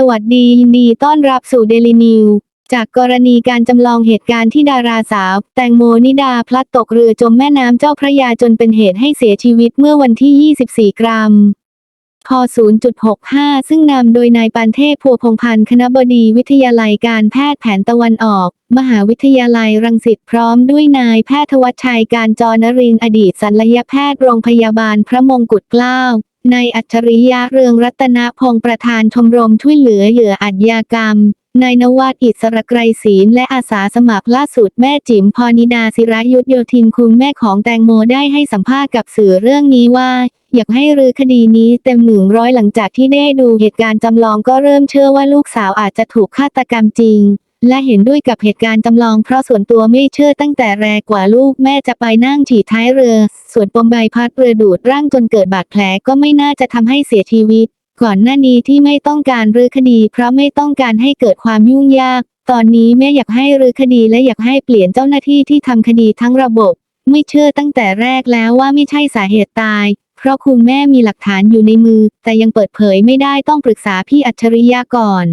สวัสดียินดีต้อนรับสู่เดลินิว จากกรณีการจำลองเหตุการณ์ที่ดาราสาว แตงโมนิดาพลัดตกเรือจมแม่น้ำเจ้าพระยาจนเป็นเหตุให้เสียชีวิตเมื่อวันที่ 24 กรัม พ0.65 ซึ่งนำโดยนายปานเทพพัวพงพันธ์คณบดีวิทยาลัยการแพทย์แผนตะวันออก มหาวิทยาลัยรังสิตพร้อมด้วยนายแพทย์ทวัชชัยการจรนรินอดีตศัลยแพทย์โรงพยาบาลพระมงกุฎเกล้านายอัจฉริยะเรืองรัตนพงศ์ประธานชมรมช่วยเหลือเหยื่ออาชญากรรม นายนวัดอิสระไกรศีลและอาสาสมัครล่าสุดแม่จิ๋มพรนิดาศิรายุทธโยธินคุณแม่ของแตงโมได้ให้สัมภาษณ์กับสื่อเรื่องนี้ว่า อยากให้รื้อคดีนี้เต็มหนึ่งร้อยหลังจากที่ได้ดูเหตุการณ์จำลองก็เริ่มเชื่อว่าลูกสาวอาจจะถูกฆาตกรรมจริง และเห็นด้วยกับเหตุการณ์จำลองเพราะส่วนตัวไม่เชื่อตั้งแต่แรกกว่าลูกแม่จะไปนั่งฉี่ท้ายเรือ ส่วนปมใบพัดเรือดูดร่างจนเกิดบาดแผลก็ไม่น่าจะทำให้เสียชีวิต ก่อนหน้านี้ที่ไม่ต้องการรื้อคดี เพราะไม่ต้องการให้เกิดความยุ่งยาก ตอนนี้แม่อยากให้รื้อคดีและอยากให้เปลี่ยนเจ้าหน้าที่ที่ทำคดีทั้งระบบ ไม่เชื่อตั้งแต่แรกแล้วว่าไม่ใช่สาเหตุตาย เพราะคุณแม่มีหลักฐานอยู่ในมือ แต่ยังเปิดเผยไม่ได้ต้องปรึกษาพี่อัจฉริยะก่อน